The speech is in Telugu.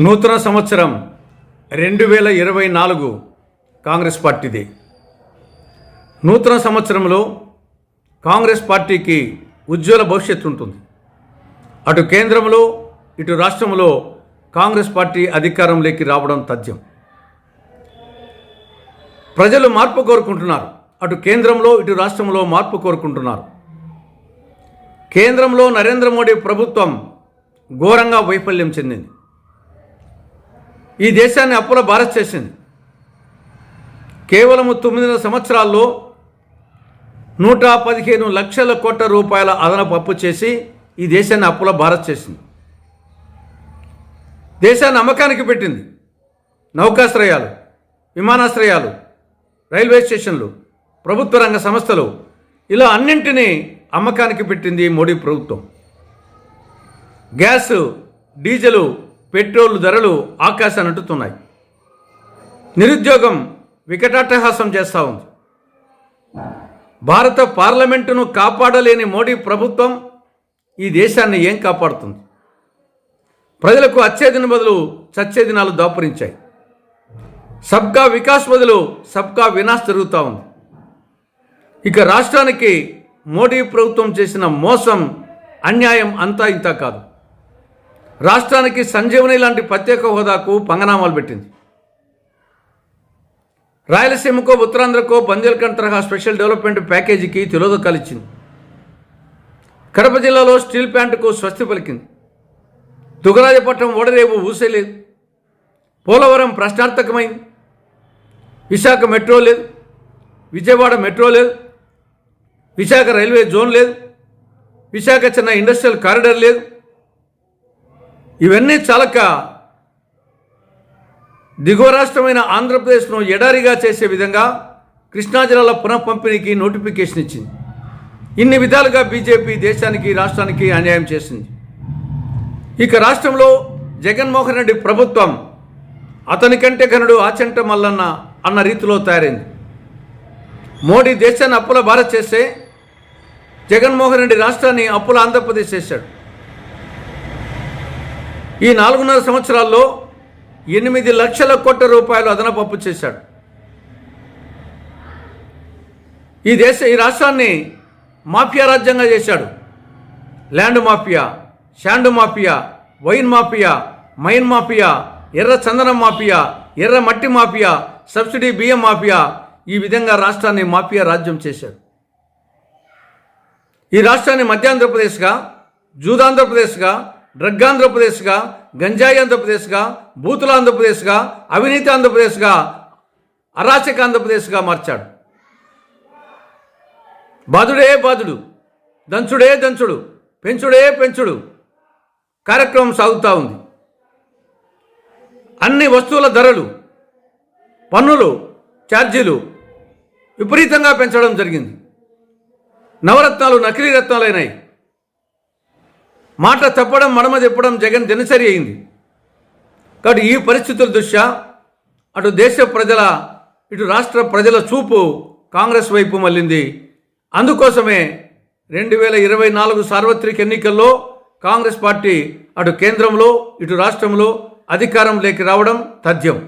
నూతన సంవత్సరం రెండు వేల ఇరవై నాలుగు కాంగ్రెస్ పార్టీది. నూతన సంవత్సరంలో కాంగ్రెస్ పార్టీకి ఉజ్వల భవిష్యత్తు ఉంటుంది. అటు కేంద్రంలో ఇటు రాష్ట్రంలో కాంగ్రెస్ పార్టీ అధికారంలోకి రావడం తథ్యం. ప్రజలు మార్పు కోరుకుంటున్నారు. అటు కేంద్రంలో ఇటు రాష్ట్రంలో మార్పు కోరుకుంటున్నారు. కేంద్రంలో నరేంద్ర మోడీ ప్రభుత్వం ఘోరంగా వైఫల్యం చెందింది. ఈ దేశాన్ని అప్పుల భారత్ చేసింది. కేవలం తొమ్మిదిన్నర సంవత్సరాల్లో నూట పదిహేను లక్షల కోట్ల రూపాయల అదనపు అప్పు చేసి ఈ దేశాన్ని అప్పుల భారత్ చేసింది. దేశాన్ని అమ్మకానికి పెట్టింది. నౌకాశ్రయాలు విమానాశ్రయాలు రైల్వే స్టేషన్లు ప్రభుత్వ రంగ సంస్థలు ఇలా అన్నింటినీ అమ్మకానికి పెట్టింది మోడీ ప్రభుత్వం. గ్యాస్ డీజిలు పెట్రోల్ ధరలు ఆకాశాన్ని అంటుతున్నాయి. నిరుద్యోగం వికటాట్టహాసం చేస్తూ ఉంది. భారత పార్లమెంటును కాపాడలేని మోడీ ప్రభుత్వం ఈ దేశాన్ని ఏం కాపాడుతుంది? ప్రజలకు వచ్చే బదులు చచ్చే దినాలు దాపురించాయి. సబ్కా వికాస్ బదులు సబ్కా వినాశ్ జరుగుతూ ఉంది. ఇక రాష్ట్రానికి మోడీ ప్రభుత్వం చేసిన మోసం అన్యాయం అంతా ఇంత కాదు. రాష్ట్రానికి సంజీవని లాంటి ప్రత్యేక హోదాకు పంగనామాలు పెట్టింది. రాయలసీమకో ఉత్తరాంధ్రకో బందేల్ఖండ్ తరహా స్పెషల్ డెవలప్మెంట్ ప్యాకేజీకి తిలోదకాలు ఇచ్చింది కడప జిల్లాలో స్టీల్ ప్లాంట్కు స్వస్తి పలికింది. దుగరాజపట్నం ఓడరేవు ఊసేలేదు. పోలవరం ప్రశ్నార్థకమైంది. విశాఖ మెట్రో లేదు. విజయవాడ మెట్రో లేదు. విశాఖ రైల్వే జోన్ లేదు. విశాఖ చిన్న ఇండస్ట్రియల్ కారిడార్ లేదు. ఇవన్నీ చాలక దిగువ రాష్ట్రమైన ఆంధ్రప్రదేశ్ను ఎడారిగా చేసే విధంగా కృష్ణా జిల్లాల పునః పంపిణీకి నోటిఫికేషన్ ఇచ్చింది. ఇన్ని విధాలుగా బీజేపీ దేశానికి రాష్ట్రానికి అన్యాయం చేసింది. ఇక రాష్ట్రంలో జగన్మోహన్ రెడ్డి ప్రభుత్వం అతని కంటే ఘనుడు ఆచంట మల్లన్న అన్న రీతిలో తయారైంది. మోడీ దేశాన్ని అప్పుల భారత్ చేస్తే జగన్మోహన్ రెడ్డి రాష్ట్రాన్ని అప్పుల ఆంధ్రప్రదేశ్ చేశాడు. ఈ నాలుగున్నర సంవత్సరాల్లో ఎనిమిది లక్షల కోట్ల రూపాయలు అదనపు అప్పు చేశాడు. ఈ దేశ ఈ రాష్ట్రాన్ని మాఫియా రాజ్యంగా చేశాడు. Land mafia sand mafia wine mafia mine mafia ఎర్ర చందనం మాఫియా ఎర్ర మట్టి మాఫియా సబ్సిడీ బియ్యం మాఫియా ఈ విధంగా రాష్ట్రాన్ని మాఫియా రాజ్యం చేశాడు. ఈ రాష్ట్రాన్ని మధ్యాంధ్రప్రదేశ్గా జూదాంధ్రప్రదేశ్గా డ్రగ్ ఆంధ్రప్రదేశ్గా గంజాయి ఆంధ్రప్రదేశ్గా బూతుల ఆంధ్రప్రదేశ్గా అవినీతి ఆంధ్రప్రదేశ్గా అరాచక ఆంధ్రప్రదేశ్గా మార్చాడు. బాధుడే బాధుడు దంచుడే దంచుడు పెంచుడే పెంచుడు కార్యక్రమం సాగుతూ ఉంది. అన్ని వస్తువుల ధరలు పన్నులు ఛార్జీలు విపరీతంగా పెంచడం జరిగింది. నవరత్నాలు నకిలీ రత్నాలైనాయి. మాట తప్పడం మడమ తిప్పడం జగన్ దినచరి అయింది. కాబట్టి ఈ పరిస్థితుల దృష్ట్యా అటు దేశ ప్రజల ఇటు రాష్ట్ర ప్రజల చూపు కాంగ్రెస్ వైపు మళ్ళింది. అందుకోసమే రెండు వేల ఇరవై నాలుగు సార్వత్రిక ఎన్నికల్లో కాంగ్రెస్ పార్టీ అటు కేంద్రంలో ఇటు రాష్ట్రంలో అధికారంలోకి రావడం తథ్యం.